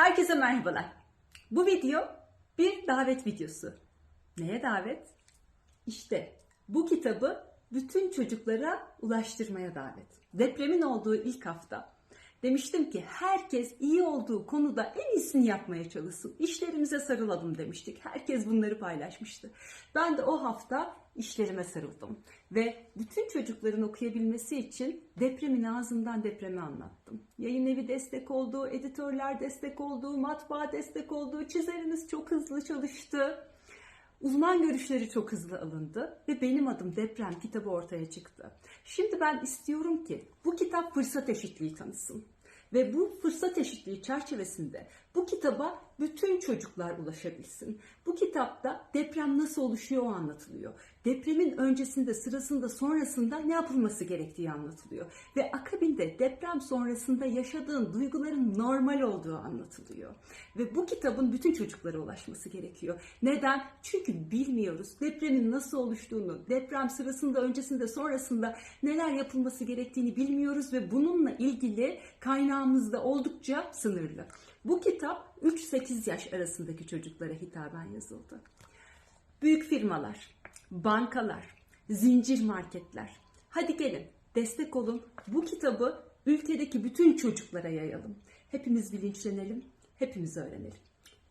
Herkese merhabalar. Bu video bir davet videosu. Neye davet? İşte bu kitabı bütün çocuklara ulaştırmaya davet. Depremin olduğu ilk hafta demiştim ki herkes iyi olduğu konuda en iyisini yapmaya çalışsın. İşlerimize sarılalım demiştik. Herkes bunları paylaşmıştı. Ben de o hafta işlerime sarıldım ve bütün çocukların okuyabilmesi için depremin ağzından depremi anlattım. Yayın evi destek oldu, editörler destek oldu, matbaa destek oldu, çizerimiz çok hızlı çalıştı. Uzman görüşleri çok hızlı alındı ve benim adım Deprem kitabı ortaya çıktı. Şimdi ben istiyorum ki bu kitap fırsat eşitliği tanısın. Ve bu fırsat eşitliği çerçevesinde bu kitaba bütün çocuklar ulaşabilsin. Bu kitapta deprem nasıl oluşuyor o anlatılıyor. Depremin öncesinde, sırasında, sonrasında ne yapılması gerektiği anlatılıyor. Ve akabinde deprem sonrasında yaşadığın duyguların normal olduğu anlatılıyor. Ve bu kitabın bütün çocuklara ulaşması gerekiyor. Neden? Çünkü bilmiyoruz depremin nasıl oluştuğunu, deprem sırasında, öncesinde, sonrasında neler yapılması gerektiğini bilmiyoruz ve bununla ilgili kaynağımız da oldukça sınırlı. Bu kitap 3-8 yaş arasındaki çocuklara hitaben yazıldı. Büyük firmalar, bankalar, zincir marketler. Hadi gelin destek olun. Bu kitabı ülkedeki bütün çocuklara yayalım. Hepimiz bilinçlenelim, hepimiz öğrenelim.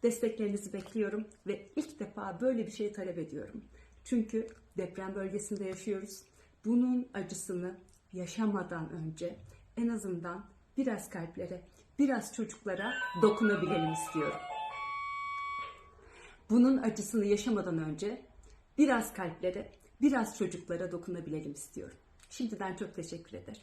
Desteklerinizi bekliyorum ve ilk defa böyle bir şey talep ediyorum. Çünkü deprem bölgesinde yaşıyoruz. Bunun acısını yaşamadan önce en azından biraz kalplere, biraz çocuklara dokunabilelim istiyorum. Bunun acısını yaşamadan önce biraz kalplere, biraz çocuklara dokunabilelim istiyorum. Şimdiden çok teşekkür ederim.